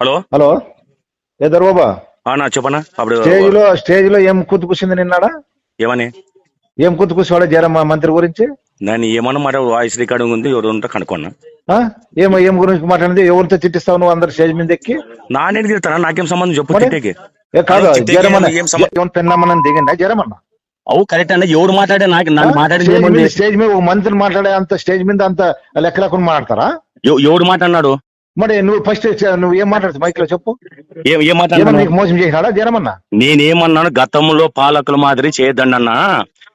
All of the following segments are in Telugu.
హలో? హలో? ఏ దొరబాబా ఆ, నా చెప్పనా? అప్పుడు స్టేజ్లో స్టేజ్లో ఏం కూతు కూసింది నిన్నాడా? ఏమని? ఏం కూతు కూర్చోవాడు జరమ్మ మంత్రి గురించి? నేను ఏమన్నా మాట వాయిస్ రికార్డింగ్ ఉంది ఎవరు ఉంటే కనుక్కున్నా ఆ? ఏం ఏం గురించి మాట్లాడింది? ఎవరితో చిట్టిస్తావు నువ్వు అందరు స్టేజ్ మీద ఎక్కి? నానేది తిడతానా? నాకేం సంబంధం? చెప్పు? తిట్టేకి. ఏ కాదు జరమన్న ఏం సంబంధం? ఏం తిన్నామని దిగిందా జరమన్న అవు కరెక్ట్ అన్న. ఎవరు మాట్లాడే నాకు నన్ను మాట్లాడేది స్టేజ్ ఏముంది? మీద స్టేజ్ మీద ఒక మంత్రి మాట్లాడే అంత స్టేజ్ మీద అంత లెక్క లేకుండా మాట్లాడతారా? ఎవ- ఎవడు మాట్లాడినాడు? మరి నువ్వు ఫస్ట్ నువ్వు ఏం మాట్లాడుతావు మైక్లో చెప్పు. ఏం మోసం చేసినాడా జరమన్న నేనేమన్నాను గతంలో పాలకుల మాదిరి చేయొద్దండి అన్న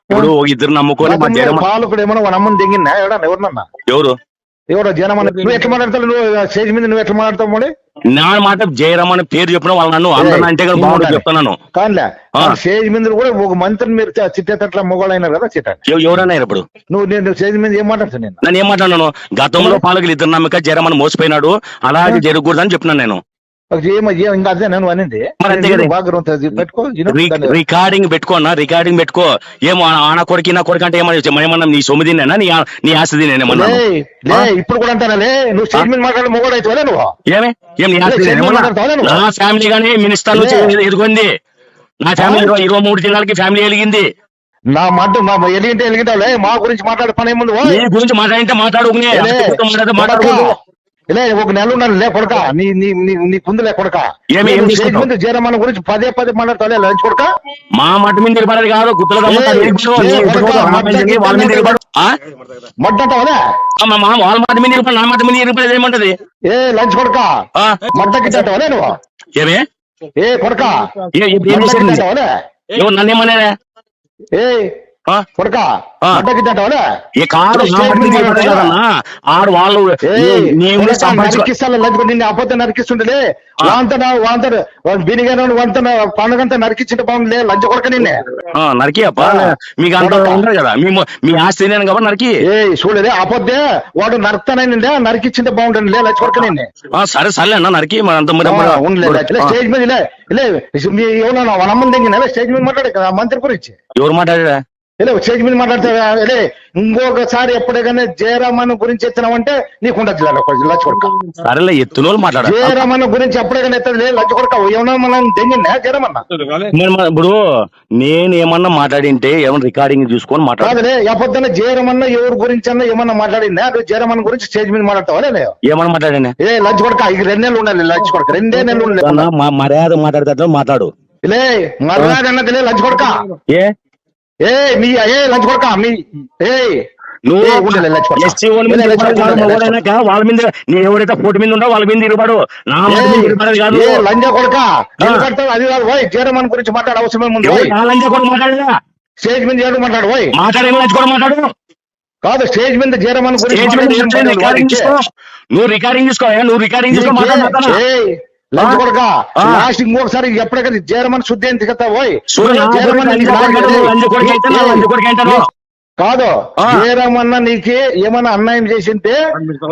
ఇప్పుడు ఇద్దరు నమ్ముకొని పాలకుడు ఏమన్నా వాడు అమ్మని దిగిందా ఎవడన్నా? ఎవరు? ఎవడో జనమన్న నువ్వు ఎట్లా మాట్లాడతావు? నువ్వు స్టేజ్ మీద నువ్వు ఎట్లా మాట్లాడతావు మరి నా మాట జయరామ్ అని పేరు చెప్పిన వాళ్ళు నన్ను అందరూ అంటే కదా బాగుంటుంది చెప్తున్నాను. కానిలే ఆ. స్టేజ్ మీద కూడా ఒక మంత్రిని మీరు చ- చిట్టేటట్ల మొగోళ్ళు అయినారు కదా చిట్ట. ఎవ- ఎవరన్నా ఇప్పుడు? నువ్వు నేను స్టేజ్ మీద ఏం మాట్లాడుతావు నేను నేను ఏం మాట్లాడినాను గతంలో పాలకులు ఇద్దరు నమ్మక జరమని మోసపోయినాడు. అలాగే జరగకూడదని చెప్పినాను నేను. ఇంకా అదే నేను అనింది. పెట్టుకో రికార్డింగ్ పెట్టుకోనా రికార్డింగ్ పెట్టుకో. ఏమో ఆన కొడుకు నా కొడుకు అంటే ఏమన్నా నీ సొమ్ము తినేనా నీ నీ ఆస్తి తినేమన్నా లే లే ఇప్పుడు కూడా అంటానా నువ్వు మీద మాట్లాడే మొగోడు అవుతావా నువ్వు? ఏమే? ఏం నీ ఆస్తి? నా ఫ్యామిలీ గానీ మినిస్టర్లు లే. ఎదుగుంది. నా ఫ్యామిలీ ఇరవై మూడు జిల్లాలకి ఫ్యామిలీ ఎలిగింది. నా మాట మా ఎలిగింటే ఎలిగింటావు లే మా గురించి మాట్లాడే పని ఏముంది గురించి మాట్లాడింటే మాట్లాడుకునే లే, మాట్లాడితే కొడకా. మాట్లాడుకో. లే ఒక నెల ఉన్నాను లే కొడక. నీ నీ నీ నీ పుందు లే కొడక? మీద జయరామన్న గురించి పదే పదే మాట్లాడతావు లే లంచ్ కొడక. మా మట్టి మీద నిలబడేది కాదు గుత్తలు? మడ్డంటావు మా వాళ్ళ మాట మీద నిలబడి నా మాట మీద నిలబడేది ఏమంటది? ఏ లంచ్ కొడక. లే నువ్వు? ఏమే? ఏ కొడక. ఏ- ఏ- ఏం చేసేది? మడ్డకిట్టావు లే ఎవరు నన్ను ఏమన్నా ఏ కొడక ఆ. మడ్డకిట్టావు లే ఏ కాదు నా మాట మీద నిలబడేది కాదన్నా. ఆడు వాళ్ళు నీ- నీవు సంపాదించుకో నరికిస్తాను లంచ్ నిన్ను అపోతే నరికిస్తుండే వాంత వాంత బినిగాను వంత పండుగంతా నరికించింటే బాగుంది లంచ్ కొడక నిన్నే ఆ, నరికి అప్ప ఆ. మీకు అంత కొడకా. ఉండదు కదా మీ మొ- మీ ఆస్తి నేను కాబట్టి నరికి ఏ చూడలే అపోతే వాడు నరుకుతానండి నరికిచ్చింటే బాగుంటుంది లే లంచ్ కొడక నిన్నే ఆ, సరే సర్లే అన్న నరికి మరి అంత మరి ఆ, ఉండలే లే, లే, ఆ, స్టేజ్ మీద లే లే మీ ఎవరన్నా వాళ్ళ అమ్మని దగ్గర స్టేజ్ మీద మాట్లాడే కదా మంత్రి గురించి ఎవరు మాట్లాడా లే స్టేజ్ మీద మాట్లాడతావా? లే ఇంకొకసారి ఎప్పుడైనా జయరామన్ గురించి ఎత్తినావంటే నీకు ఉండదు లచ్చ కొడక సరేలే జయరామన్ గురించి ఎప్పుడైనా ఎత్తదు లే లచ్చ కొడక. ఏమన్నా మనం దెంగిందా జయరామన్న? ఇప్పుడు నేను ఏమన్నా మాట్లాడింటే ఏమన్నా రికార్డింగ్ చూసుకొని మాట్లాడు. కాదులే ఎప్పొద్దున జయరామన్న ఎవరి గురించి అన్నా ఏమన్నా మాట్లాడిందా? నువ్వు జయరామన్ గురించి స్టేజ్ మీద మాట్లాడతావా? లే ఏమన్నా మాట్లాడినా? ఏ లంచ్ కొడక ఇక రెండు నెలలు ఉండాలి లంచ్ కొడక. రెండే నెలలు ఉండాలి. మర్యాద మాట్లాడేటట్లు మాట్లాడు. లే మర్యాద అన్నది లే లంచ్ కొడక. ఏ? ఏ మీ ఏ లంచ్ కొడక మీ ఏ నువ్వు. ఎస్సీ వాళ్ళ మీద నీ ఎవరైతే పోటీ మీద ఉండో వాళ్ళ మీద తిరగబడు నా కాదు. లంజ కొడక. అది కాదు పోయి జయరామన్ గురించి మాట్లాడే పోయి నా లంచ కూడా మాట్లాడదా? స్టేజ్ మీద ఏడు మాట్లాడు పోయి మాట్లాడే లంచ కూడా మాట్లాడు? కాదు స్టేజ్ మీద జయరామన్ గురించి మాట్లాడు, రికార్డింగ్. తీసుకో నువ్వు రికార్డింగ్ తీసుకో. ఏ, నువ్వు రికార్డింగ్ తీసుకో మాట్లాడు కొడక. లాస్ట్ ఇంకొకసారి ఎప్పటికీ జయరామన్ శుద్ధి అని తిరుగుతా పోయి జయరామన్. కాదు. జయరామన్న నీకు ఏమైనా అన్యాయం చేసింటే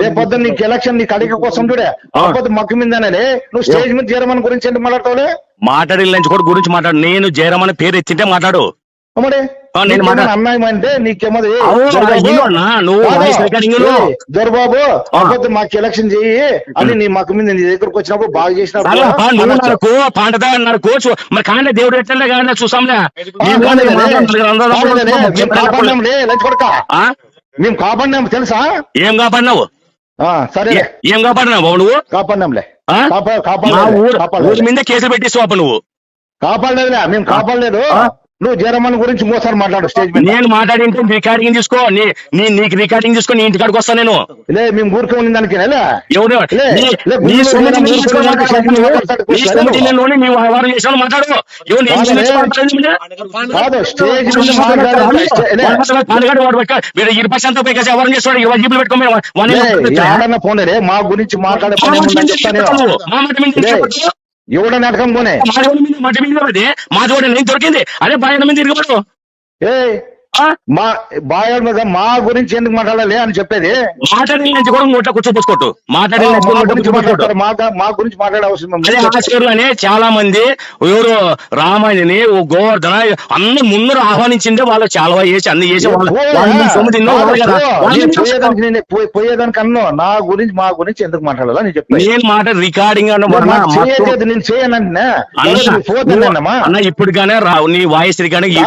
రేపొద్దు నీకు ఎలక్షన్ నీకు అడిగ కోసం చూడే. ఆపొద్దు మక్కు మీదనే నువ్వు స్టేజ్ మీద జయరామన్ గురించి ఎందుకు మాట్లాడతావులే? మాట్లాడి లంచ కొడుకు గురించి మాట్లాడు. నేను జయరామ్ అనే పేరు ఎత్తింటే మాట్లాడు. మరి అంటే నీకేమో దొరబాబు, మాకు ఎలక్షన్ చెయ్యి అని నీ మక్కు మీద నీ దగ్గరకు వచ్చినప్పుడు బాగా చేసినప్పుడు సరే అప్పా, నువ్వు అనొచ్చు. నరకు పాండదా నరకు చూ- మరి కాండే దేవుడు ఎట్లా కానీ చూసాంలే మేము కాపాడినాం తెలుసా ఏం కాపాడినావు ఆ, సరే ఏ- కాపాడినావు బాబు నువ్వు కాపాడినాంలే ఆ? కాపా మా కాపాడలేదు ఊరు ఊరి కాపాడలేదు మీద కేసులు పెట్టిస్తావు అప్ప నువ్వు కాపాడలేదులే మేము కాపాడలేదు? నువ్వు జరమన్ గురించి ఇంకోసారి మాట్లాడు స్టేజ్ మీద. నేను మాట్లాడింటే రికార్డింగ్ తీసుకో నీకు రికార్డింగ్ తీసుకో నీ ఇంటికాడికి వస్తా నేను. లే మేము ఊరికే ఉంది దానికి వ్యవహారం చేసాను మాట్లాడు. వీడు ఇరవై శాతం పై కలిసి ఎవరిని చేస్తాడు ఇరవై జీబులు పెట్టుకోమని మా గురించి మాట్లాడే ఎవడన్నా అడగం పోనే మాది కూడా నేను దొరికింది అదే మీద తిరగబడు ఏ? మా బాయ్ మీద మా గురించి ఎందుకు మాట్లాడాలి అని చెప్పేది? మాట్లాడి నుంచి కూడా నోట్లో కూర్చోపోసుకోట్టు మాట్లాడి మా గురించి మాట్లాడే అవసరం చాలా మంది ఎవరు రామాయణని ఓ గోవర్ధన అన్ని ముందు ఆహ్వానించిందే వాళ్ళు చాలా చేసి అన్ని చేసి. పోయేదానికి నేను పోయే- పోయేదానికి అన్నో. నా గురించి మా గురించి ఎందుకు మాట్లాడాలా నేను నేను మాట రికార్డింగ్ నేను చేయనంటున్నా. అన్న, ఇప్పటిగానే రా నీ వాయిస్ రికార్డింగ్ ఏ-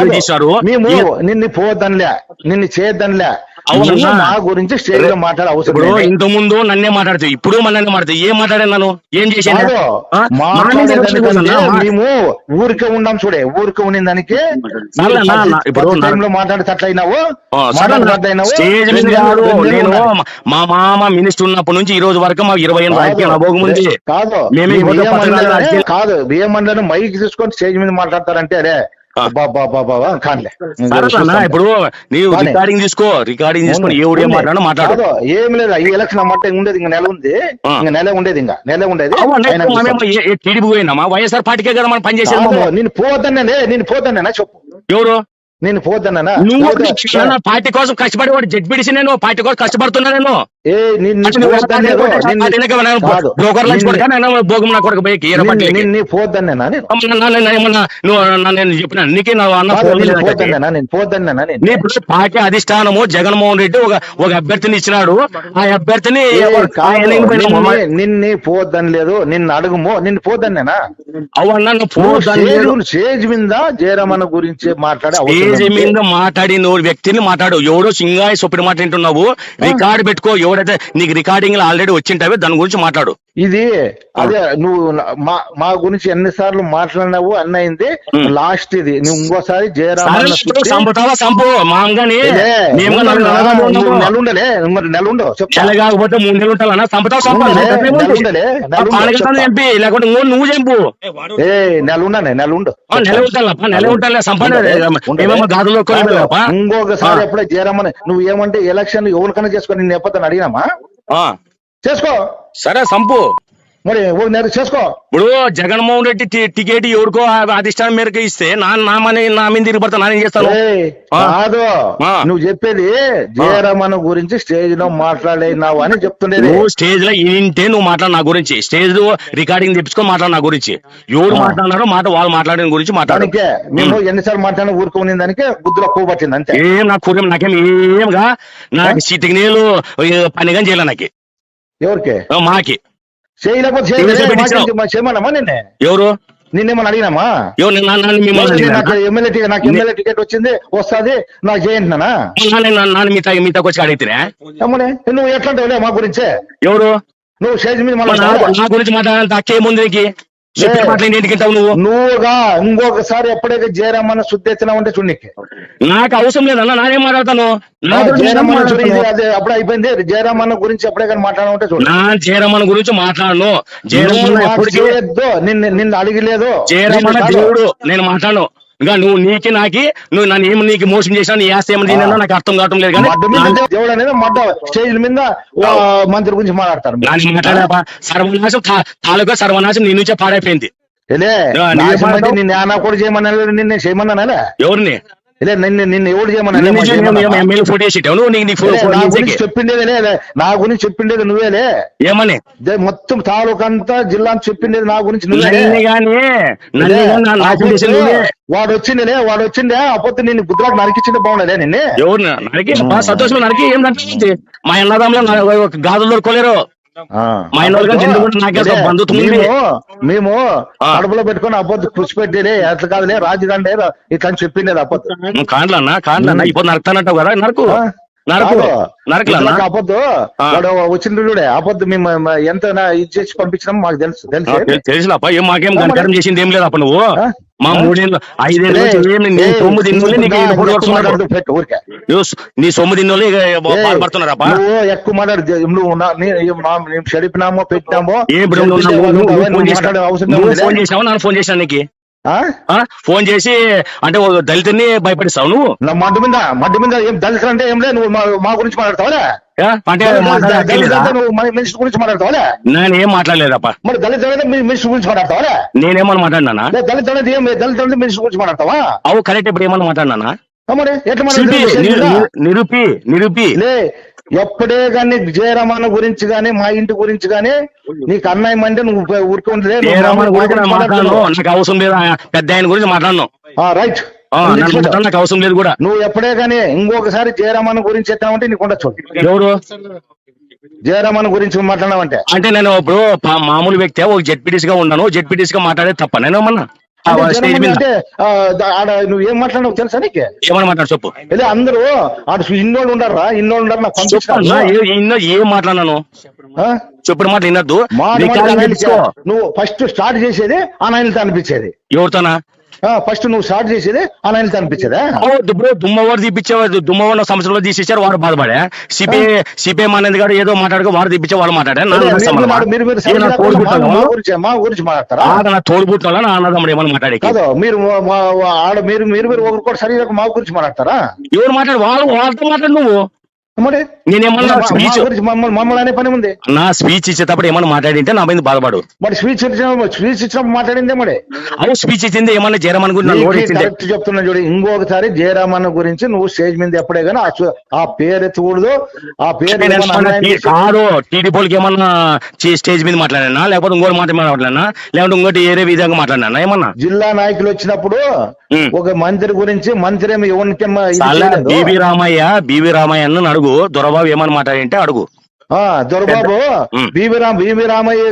నిన్ను పోద్దనిలే నిన్ను చేయొద్దనిలే. అవునా? నా గురించి స్టేజ్లో మాట్లాడే అవసరం. ఇంత ముందు నన్నే మాట్లాడుతావు ఇప్పుడు మన నన్నే మాట్లాడుతావు ఏం మాట్లాడాను నన్ను? ఏం చేశాను? మేము ఊరికే ఉండాం చూడే ఊరికే ఉండిన దానికి ఇప్పుడు టైంలో మాట్లాడేటట్లయినావు? నేను మా మామ మినిస్టర్ ఉన్నప్పటి నుంచి ఈ రోజు వరకు మాకు ఇరవై ఎనిమిది రాజకీయ అనుభవం ఉంది కాదు రాజకీయాలు- కాదు బియ్యం మండలి మైక్ తీసుకొని స్టేజ్ మీద మాట్లాడతారంటే అరే కానిలే. ఇప్పుడు నీవు. రికార్డింగ్ తీసుకో రికార్డింగ్ తీసుకొని ఏ ఊడియో మాట్లాడో. మాట్లాడు ఏం లేదు ఈ ఎలక్షన్ అమ్మంటే ఉండేది ఇంకా నెల ఉంది. ఇంకా నెల ఉండేది ఇంకా నెల ఉండేది. టీడీపీ పోయినామా వైఎస్ఆర్ పార్టీకే కదా మనం పనిచేసేది. నేను పోద్దన్నా నేను పోద్దన్నా చెప్పు. ఎవరు? నేను పోద్దన్నా నువ్వు పార్టీ కోసం కష్టపడి వాడు జడ్పిడిసి నేను పార్టీ కోసం కష్టపడుతున్నా నేను. పార్టీ అధిష్టానము జగన్మోహన్ రెడ్డి ఒక ఒక అభ్యర్థిని ఇచ్చినాడు. ఆ అభ్యర్థిని? నిన్ను- పోద్దని లేదు నిన్ను అడుగుమో. నిన్ను పోద్దన్నా అవునన్నా నువ్వు నువ్వు పోదాన్ని స్టేజ్ లేదు. స్టేజ్ మీద జయరమణ గురించి మాట్లాడే స్టేజ్. మీద మాట్లాడిన వ్యక్తిని మాట్లాడు. ఎవడో సింగాయి సొప్పిడి మాట్లాడుతున్నావు రికార్డు పెట్టుకో. ఎవడైతే నీకు రికార్డింగ్ ఆల్రెడీ వచ్చింటావే దాని గురించి మాట్లాడు. ఇది అదే నువ్వు మా మా గురించి ఎన్నిసార్లు మాట్లాడినావు అన్న అయింది. లాస్ట్ ఇది నువ్వు ఇంకోసారి జయరామన్న సరే, చుట్టి- సంపుతావా సంపు మాంగాని ఏలే, మేము ఉండు, నలుగురు రా, నలుగురు నువ్వు ఉన్నాము. నెల ఉండలే మరి నెల ఉండవు చెప్తా. నెల కాకపోతే మూడు నెలలు ఉంటావా సంపుతావు సంపు ఉండలే, అంతే నెల ఉంది. ఉండలే, నెల ఆ ఉండవు, పానకత్తాన్ని చెప్తా. చంపి లేకుంటే నువ్వు నువ్వు చంపు ఏ నెల ఉండనే నెల ఉండు ఆ, నెల ఉంటాలప్ప నెల ఉంటాలే సంపాదన? ఇంకొకసారి. ఎప్పుడే జయరామని నువ్వు ఏమంటే ఎలక్షన్ ఎవరికైనా చేసుకొని నేను ఎప్పదని అడిగినామా ఆ, చేసుకో. సరే సంపు. మరి ఓ నెల చేసుకో. ఇప్పుడు జగన్మోహన్ రెడ్డి టికెట్ ఎవరికో అధిష్టానం మేరకు ఇస్తే నా నా మని నా మీద తిరిగిపడతా నానేం చేస్తాను. కాదు. నువ్వు చెప్పేది జయరామన్ గురించి స్టేజ్లో మాట్లాడినావు అని చెప్తుండేది. నువ్వు స్టేజ్లో ఇంటే నువ్వు మాట్లాడు నా గురించి. స్టేజ్లో రికార్డింగ్ తెప్పించుకొని మాట్లాడు నా గురించి. ఎవరు. మాట్లాడినారో మాట వాళ్ళు మాట్లాడిన గురించి మాట్లాడు. మేము ఎన్నిసార్లు మాట్లాడిన ఊరుకునే దానికే గుద్దులో పువ్వు పట్టింది అంతే. ఏం నా నాకేం ఏమగా నాకు సీటికి నీళ్ళు పని కానీ చేయలే నాకు. ఎవరికి? మాకి. చేయలేకపోతే చేయమన్నామా నిన్నే? ఎవరు? నిన్నేమన్నా అడిగినామా? ఎమ్మెల్యే టికెట్ నాకు ఎమ్మెల్యే టికెట్ వచ్చింది వస్తాది నాకు చేయంటున్నానా నన్ను- నన్ను నన్ను మీతో వచ్చి అడిగితేనే? నువ్వు ఎట్లా మా గురించే? ఎవరు? నువ్వు స్టేజ్ మీద నా గురించి మాట్లాడాలంటే అక్కేముంది నీకు? చెప్పిన. మాటలు నువ్వు? నువ్వుగా ఇంకొకసారి ఎప్పుడైతే జయరామన్న శుద్ధి ఎత్తినావంటే చూడనికి నాకు. అవసరం లేదన్నా నానేం మాట్లాడతాను. జయరామన్న అప్పుడు అయిపోయింది. జయరామన్న గురించి ఎప్పుడే కానీ మాట్లాడమంటే చూడు. నా జయరమణ గురించి మాట్లాడను. చేయొద్దు నిన్ను నిన్ను అడిగలేదు. కాదు. దేవుడు నేను మాట్లాడను. ఇంకా నువ్వు నీకి నాకి నువ్వు నన్ను ఏమి నీకు మోసం చేసినా నీ ఆస్తి ఏమని తిన్నా నాకు అర్థం కావటం లేదు కానీ దేవుడు అనేది మడ్డ స్టేజ్ మీద మంత్రి గురించి మాట్లాడతారు మాట్లాడా సర్వనాశం తాలూకా సర్వనాశం నీ నుంచే పాడైపోయింది. కూడా చేయమన్నా నిన్ను చేయమన్నానా ఎవరిని? లే నిన్ను నిన్ను ఎవడు ఎమ్మెల్యే ఫోటో నువ్వు నీకు చేసేకి. చెప్పిండేది. నా గురించి చెప్పిండేది నువ్వేలే. ఏమని? మొత్తం తాలూకా అంతా జిల్లా చెప్పిండేది నా గురించి నువ్వే. వాడు వచ్చిండే వాడు వచ్చిండే అప్పుడు నిన్ను గుద్దులాట నరికిచ్చింది బాగుండలే నిన్నే. ఎవరు నరికి సంతోషం నరికి ఏం నడిచింది మా అన్నదమ్ములు గాజులు దొరుకోలేరు మేము. కడుపులో పెట్టుకొని అబ్బొద్దు కృషి పెట్టేలే ఎట్లా కాదులే రాజుగాండే ఇట్లా అని చెప్పిండేది అబ్బొద్దు కాండ్లన్నా కాండ్లన్నా ఇప్పుడు నరుకుతానంటావు కదా నరకు ఆ? నరకు కాదు. నరకలన్నా ఇట్లా అబద్ధు ఆ. వాడు వచ్చిండే అబద్ధు మేము మ- ఎంత ఇది చేసి పంపించినాం మాకు తెలుసు తెలుసు తెలుసులాప ఏం మాకేం గంటరం చేసింది ఏం లేదు అప్ప నువ్వు? మా? మూడేళ్ళు ఐదేళ్ళు సొమ్ము తిన్నోళ్ళే నీకు నా- ఎక్కువ నీ సొమ్ము తిన్నోళ్ళే ఇక మాట్లాడు నువ్వు చెడిపినామో పెట్టినామో ఏ ఫోన్ చేసినావు? ఫోన్ చేసినావు? నన్ను ఫోన్ చేసినా నీకు? ఫోన్ చేసి అంటే దళితుని భయపడిస్తావు నువ్వు? మడ్డు మీద మడ్డు మీద ఏం దళితులు అంటే ఏం లేదు నువ్వు మా- మా గురించి మాట్లాడతావా ఆ? అంటే దళితులు మాట్లాడలేదా? అంటే నువ్వు మన మనిషి గురించి మాట్లాడతావా నేనేం మాట్లాడలేదప్ప. మరి దళితులు అంటే మీ మనిషి గురించి మాట్లాడతావా అనేది ఏం దళితులు అంటే మనిషి గురించి మాట్లాడతావా? అవు కరెక్ట్ ఇప్పుడు ఏమన్నా మాట్లాడినానా? ఆ మరి ఎట్లా మన చూపి, స్టేజ్ నిరు- మీద? నిరు- నిరూపి నిరూపి. లే ఎప్పుడే గాని జయరామన్న గురించి గాని మా ఇంటి గురించి గాని నీకు అన్యాయం అంటే నువ్వు ఊరుకుంటే అవసరం లేదు. పెద్ద ఆయన గురించి మాట్లాడను. రైట్. నాకు అవసరం లేదు కూడా. నువ్వు ఎప్పుడే గాని ఇంకొకసారి జయరామన్న గురించి ఎత్తామంటే నీకు ఉండొచ్చు ఎవరు? జయరామన్న గురించి మాట్లాడామంటే అంటే నేను ఇప్పుడు మామూలు వ్యక్తి ఒక జెడ్పీటీసీ గా ఉన్నాను. జెడ్పీటీసీ గా మాట్లాడేది తప్ప. నేను ఏమన్నా అంటే ఆడ నువ్వు ఏం మాట్లాడినావు తెలుసా నీకే? ఏమని మాట్లాడు చెప్పు. లేదా అందరూ ఆడ ఇన్నోళ్ళు ఉండరా ఇన్నోళ్ళు ఉండరు నాకు పంపించారు ఏ- మాట్లాడినాను? చెప్పిన మాట వినద్దు. నువ్వు ఫస్ట్ స్టార్ట్ చేసేది ఆ నాయనతో అనిపించేది. ఎవరితోనా? ఫస్ట్ నువ్వు స్టార్ట్ చేసేది ఆ నాయనతో అనిపించేదా ఇప్పుడు దుమ్మవారు తీపిచ్చే దుమ్మవారు సంవత్సరంలో తీసేసారు వాడు బాధపడే. సిపిఐ సిపిఐ మానేది గారు ఏదో మాట్లాడుకో వాడు తీపిచ్చే వాళ్ళు మాట్లాడే. నా అదే, నా మీరు- సంబంధమా? మీరు- మీరు మీరు ఏ నా సరిగ్గా తోడుబుట్టాలా? మా- గురించి మా గురించి మాట్లాడతారా? ఆడ నా తోడుబుట్టాలా నా అన్నదమ్ముడు ఏమని మాట్లాడే కాదు మీరు ఆడ మీరు మీరు మీరు ఒకరు కూడా సరిగ్గా మా గురించి మాట్లాడతారా? ఎవరు మాట్లాడు? వాళ్ళు వాళ్ళతో మాట్లాడు నువ్వు. నేనేమన్నా స్పీచ్ మమ్మల్ని అనే పని ఉంది నా స్పీచ్ ఇచ్చేటప్పుడు ఏమన్నా మాట్లాడింటే నా మీద బాధపడు. మరి స్పీచ్ స్పీచ్ ఇచ్చినప్పుడు మాట్లాడిందే మరి అవు స్పీచ్ ఇచ్చింది ఏమన్నా జరమని గురించి కరెక్ట్ చెప్తున్నా చూడు ఇంకొకసారి జయరామన్న గురించి నువ్వు స్టేజ్ మీద ఎప్పుడే కానీ ఆ పేరు ఎత్తకూడదు. ఆ పేరు కాదు ఏమన్నా స్టేజ్ మీద మాట్లాడినా? లేకపోతే ఇంకోటి మాట మాట్లాడినా? లేకపోతే ఇంకోటి ఏరే విధంగా మాట్లాడినా? ఏమన్నా? జిల్లా నాయకులు వచ్చినప్పుడు. ఒక మంత్రి గురించి మంత్రి ఏమి ఎవరికి. బీవీ రామయ్య బీవీ రామయ్య అన్న అడుగు దొరబాబు ఏమని మాట్లాడింటే అడుగు. Dorababu um. BV Ram BV Ramayya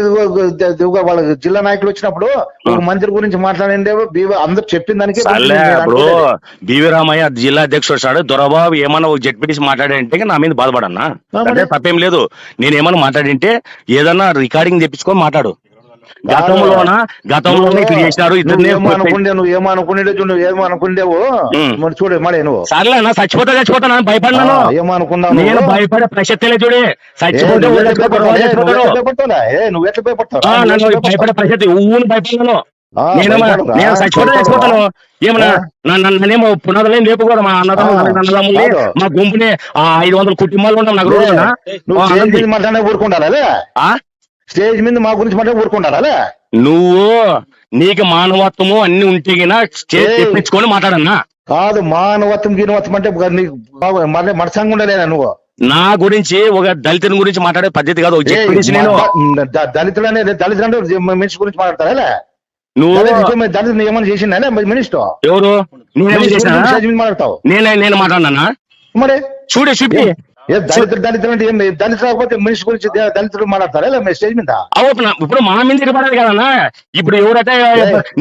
ఒక వాళ్ళ జిల్లా నాయకులు వచ్చినప్పుడు ఒక మంత్రి గురించి మాట్లాడిండే బీవీ అందరు చెప్పిన దానికి ఇప్పుడు బీవీ రామయ్య జిల్లా అధ్యక్షుడు వచ్చాడు. దొరబాబు ఏమన్నా ఒక జడ్పీటీసీ మాట్లాడంటే నా మీద బాధపడన్నా. తప్పేం లేదు. నేను ఏమన్నా మాట్లాడింటే ఏదన్నా రికార్డింగ్ తెప్పించుకొని మాట్లాడు. గతంలోన గతంలోనే ఇట్లా చేసినారు ఇద్దరిని ఏమో అనుకుండే నువ్వు ఏమో అనుకుండే నువ్వు ఏమో అనుకుండేవు ఉమ్. మరి చూడు మడే నువ్వు సర్లే నా చచ్చిపోతా చచ్చిపోతా నేను భయపడినాను ఆ, ఏమో అనుకున్నావు నేను? భయపడే ప్రసక్తే చూడే చచ్చిపోతే నువ్వు ఎట్లా భయపడతావు? నన్ను భయపడే? ప్రసక్తి ఊను భయపడినాను? నేను చచ్చిపోతే చచ్చిపోతాను ఏమన్నా. నన్ను నన్నేమో పునాదులేం లేపుకోరు మా అన్నదమ్ములు. మా గుంపుని ఐదు వందల కుటుంబాలు ఉంటాం ఆ, స్టేజ్. మీద మా గురించి మాట్లాడి ఊరుకుంటారా నువ్వు నీకు మానవత్వము అన్ని ఉంటే స్టేజ్. తెప్పించుకొని మాట్లాడన్నా. కాదు మానవత్వం గీనవత్వం అంటే నీకు మరి మనసంగా ఉండలేదా నువ్వు. నా గురించి ఒక దళితుని గురించి మాట్లాడే పద్ధతి కాదు నేను. దళితుడు అనేది దళితుడు అంటే మనిషి గురించి మాట్లాడతారా? నువ్వు దళితుడు ఏమైనా చేసిందా మినిస్టర్? ఎవరు? మీద మాట్లాడతావు. నేనే నేను మాట్లాడినా మరి? చూడే చూపి. ఏ దళితుడు దళితుడు అంటే ఏం దళితుడు కాకపోతే మనిషి గురించి దళితుడు మాట్లాడతారా? లే, మీ స్టేజ్ మీద? అవును ఇప్పుడు మా మీద పడదు కదన్నా. ఇప్పుడు ఎవరైతే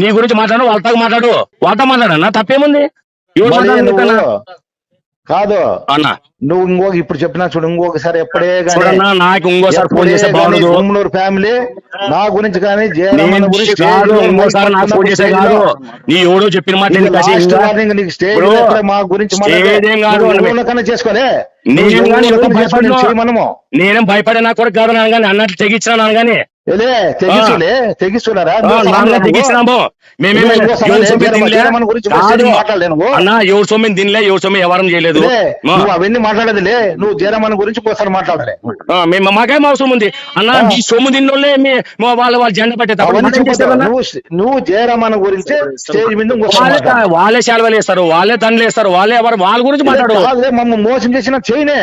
నీ గురించి మాట్లాడు వాళ్ళతో మాట్లాడు. వాళ్ళతో మాట్లాడన్నా తప్పేముంది? ఎవరు కాదు. అన్న. నువ్వు ఇంకో ఇప్పుడు చెప్పినా చూడు ఇంకొకసారి ఎప్పుడే నాకు ఇంకోసారి ఫోన్ గానీ బాగుండదు. ఫ్యామిలీ నా గురించి కానీ నేను జయరామన్న గురించి ఇంకోసారి నాకు ఫోన్ చేసే కాదు. నీ ఎవడో చెప్పిన మాట నీకు నీకు స్టేజ్ మా గురించి కన్నా చేసుకోలే. నేను భయపడే నా కొడుకు కాదు కానీ అన్నట్లు తెగించిన కానీ ఏలే తెగిస్తులే తెగిస్తున్నారా తెగించినాము మేమేమి. అన్న ఎవరి సొమ్ము తినలే ఎవరి సొమ్ము ఎవరం చేయలేదు. నువ్వు అవన్నీ మాట్లాడేదిలే నువ్వు జయరామన్ గురించి ఒకసారి మాట్లాడలే ఆ, మేము మాకేం అవసరం ఉంది అన్న. మీ సొమ్ము తిన్నోళ్ళే మీ వాళ్ళ వాళ్ళ జెండా పట్టే. నువ్వు జయరామన్ గురించి స్టేజ్ మీద వాళ్ళే సెలవులు వేస్తారు వాళ్ళే దండలు వేస్తారు వాళ్ళే ఎవరు వాళ్ళ గురించి మాట్లాడు మమ్మల్ని మోసం చేసిన చేయనే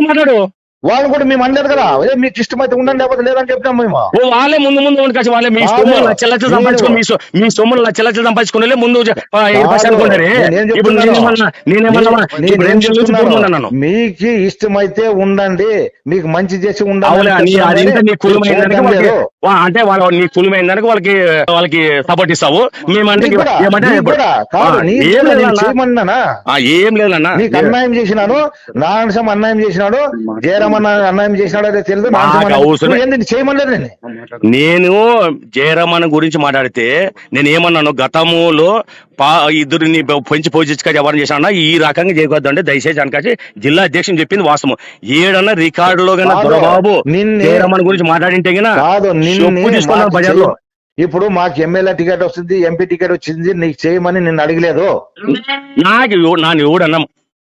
మాట్లాడు. వాళ్ళ కూడా మేము అనలేదు కదా. ఏ మీకు ఇష్టమైతే ఉండండి లేకపోతే లేదని చెప్పినాం మేము. ఓ వాళ్ళే ముందు ముందు ఉండి కలిసి వాళ్ళే మీ కాదు. సొమ్ములు లక్ష లక్షలు సంపాదించుకుని మీ మీ సొమ్ములు లక్ష లక్షలు సంపాదించుకుని ముందు ఇప్పుడు? నేనేమన్నా మీకు ఇష్టమైతే ఉండండి మీకు మంచి చేసి ఉండాలి అని నీ అది ఇంత నీ చెప్తున్నాను కులమైన దానికి కానీ వాళ్ళకి లేదు. వా- అంటే వాళ్ళ నీ కులమైన దానికి వాళ్ళకి వాళ్ళకి సపోర్ట్ ఇస్తావు. మేమంటే ఏం లేదన్నా. ఏం లేదన్నా నీకు అన్యాయం చేసినాను నారాయణ అన్యాయం చేసినాడు అన్యాయం చేసినాడు తెలియదు నాకు అవసరం- ఏంది? నేను? నేను జయరామన్ గురించి మాట్లాడితే నేను ఏమన్నాను? గతములో పా ఇద్దరిని పెంచి పోజించుకొని ఎవరిని చేశాను ఈ రకంగా చేయకూడదు అంటే దయచేసి అనకాసి జిల్లా అధ్యక్షుని చెప్పింది వాస్తవం. ఏడన్నా రికార్డులో గన కాదు, దొరబాబు నిన్నే- జయరామన్ గురించి మాట్లాడింటే గిన కాదు నిన్ను చెప్పు తీసుకున్నాను మాకు బజార్లో చేయ- ఇప్పుడు మాకు ఎమ్మెల్యే టికెట్ వస్తుంది ఎంపీ టికెట్ వచ్చింది నీకు చేయమని నిన్ను అడగలేదు. నాకు ఎవ- నాన్న ఎవడన్నా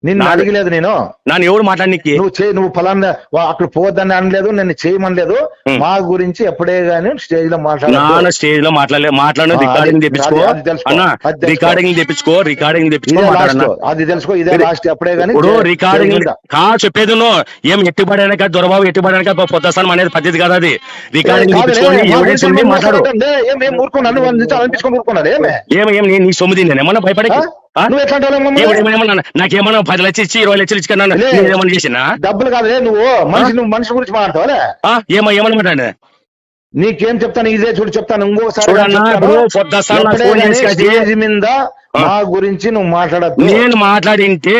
నిన్ను అడిగలేదు నేను. నన్ను ఎవడు మాట్లాడనికి? నువ్వు చేయి నువ్వు ఫలానా అక్కడ పోవద్దని అనలేదు నేను చేయమనలేదు. మా గురించి ఎప్పుడే గానీ స్టేజ్లో నాన్న మాట్లాడాలి స్టేజ్లో మాట్లాడలే మాట్లాడిన ఆ, రికార్డింగ్ తెప్పించుకో. అన్న. రికార్డింగ్ తెప్పించుకో రికార్డింగ్ తెప్పించుకో అది తెలుసుకో ఇదే లాస్ట్ ఎప్పుడే గానీ ఇప్పుడు రికార్డింగ్. కా చెప్పేది నువ్వు? ఏం ఎట్టుబడనక దొరబాబు ఎట్టుబడనక పొద్దుస్తానం అనేది పద్ధతి కాదు అది. రికార్డింగ్ కాదులే, తెప్పించుకొని మా ఎవిడెన్స్ గురించి ఉండి నువ్వు మాట్లాడు. మాట్లాడటంలే, ఏం ఏం ఊరుకున్నాను అనిపించుకొని ఊరుకున్నాడు ఏమే? ఏం నీ- నీ సొమ్మిది నేను ఏమన్నా భయపడకి? నాకేమన్నా పది లక్షలు ఇచ్చి ఇరవై లక్షలు ఇచ్చి కన్నా లే. ఏమన్నా చేసినా? డబ్బులు కాదులే నువ్వు. మనిషి నువ్వు మనిషి గురించి మాట్లాడతావా? ఏమ ఏమన్నా మాట్లాడినా నీకేం చెప్తాను? ఇదే చూడు చెప్తాను. ఇంకోసారి మా గురించి నువ్వు మాట్లాడద్దు నేను మాట్లాడింటే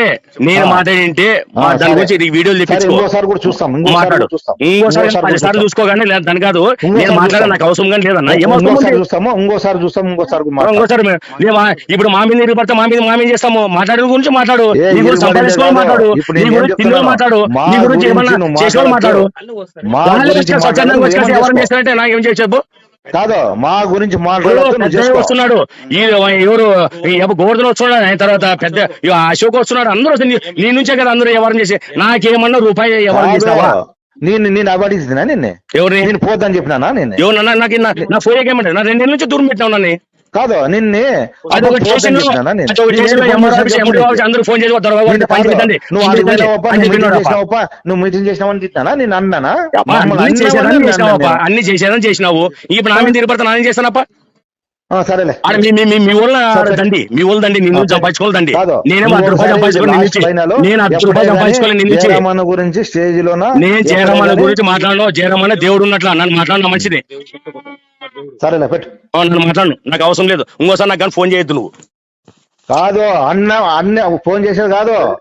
నేను. మాట్లాడింటే మా దాని. గురించి వీడియోలు సరే తెప్పించుకో ఇంకోసారి కూడా చూస్తాం ఇంకోసారి మాట్లాడు ఇంకోసారి ఇంకోసారి పది కూడా సార్లు చూస్తాం. చూసుకోగానే లేదు దాని కాదు నేను మాట్లాడే. నాకు అవసరం కానీ లేదన్నా ఇంకోసారి? చూస్తాము ఇంకోసారి చూస్తాం ఇంకోసారి. ఇంకోసారి ఇప్పుడు మా మీద పడితే మా మీద మా మీద చేస్తాము మాట్లాడే గురించి మాట్లాడు నీ గురించి పడేది మాట్లాడు నీ గురించి చెప్తున్నాను? మాట్లాడు మా నీ గురించి ఏమన్నా చేసేవాళ్ళు మాట్లాడు. మా గురించి స్వచ్ఛందంగా వచ్చి ఏమని ఎవరు చేసుకో. చేస్తారంటే నాకు ఏం చేయొచ్చు కాదు మా గురించి. వస్తున్నాడు. ఈ ఎవరు గోవర్ధన్ వస్తున్నాడు ఆయన తర్వాత పెద్ద అశోక్ వస్తున్నాడు అందరూ వస్తుంది నీ- నుంచే కదా అందరూ ఎవరిని చేసి. నాకేమన్నా రూపాయి ఎవరు చేసినావా? కాదు. నేను నేను అవాడిస్తున్నా నిన్నే? ఎవరిని? నేను పోద్దని చెప్పినానా నిన్నే? ఎవరన్నా నాకు నా- ఫోన్ ఏమంటే నా రెండేళ్ళ నుంచి దూరం పెట్టినా నన్ను. కాదు నిన్నే నువ్వు మీటింగ్ చేసినావని తిట్టానా? నేను అన్నానా? అన్ని చేసేదని చేసినావు. ఇప్పుడు నా మీద నేను చేస్తానప్ప సరేలే. మీ మీ ఊళ్ళ. దండి ఊళ్ళ దండి నిన్ను రూపాయలు. నేను రూపాయలు నిన్ను. జయరామన్న గురించి స్టేజ్ లోన? నేను జయరామన్న గురించి మాట్లాడను జయరామన్న దేవుడు ఉన్నట్ల నన్ను మాట్లాడిన మంచిది సరేలే పెట్టు. మాట్లాడను నాకు అవసరం లేదు. ఇంకోసారి నాకు కానీ ఫోన్ చేయొద్దు నువ్వు. కాదు అన్న అన్న ఫోన్ చేసేది కాదు.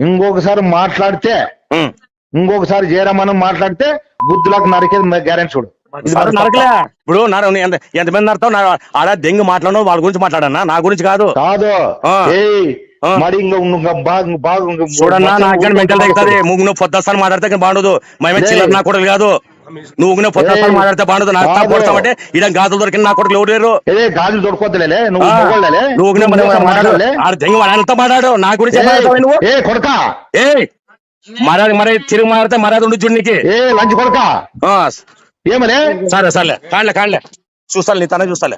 ఇంకొకసారి మాట్లాడితే. ఇంకొకసారి జయరామన్న మాట్లాడితే బుద్ధులకు నరికేది గ్యారెంటీ చూడు. నరకలే. ఇప్పుడు ఎంత ఎంతమంది నడతావు నా- ఆడ దెంగి మాట్లాడను వాళ్ళ గురించి మాట్లాడన్నా? నా గురించి కాదు. కాదు. మరి ఇంక బాగా బాగా చూడన్నా నాకు మెంటల్. తగ్గుతుంది. ముగ్గు నువ్వు పొద్దుస్తాను మాట్లాడితే బాగుండదు. మేమే. చిల్లర నా కొడుకు కాదు. నువ్వు పొద్దుస్తాను ఏయ్. మాట్లాడితే బాగుండదు. నాకు కాదు. పొడతామంటే ఇడ గాజులు దొరికిన నా కొడుకు ఎవరు లేరు? గాజులు దొరకొద్దులే నువ్వు నువ్వు మాట్లాడు. మాట్లాడు. నా గురించి నువ్వు? ఏ కొడక. ఏ మర్యాద మరి తిరిగి మాట్లాడితే మర్యాద ఉండు చూడు నీకు ఏ లంచ్ కొడక. ఏమలే? సరే సర్లే. కాండ్లే కాండ్లే చూస్తాలే నీ తనే చూస్తాలే.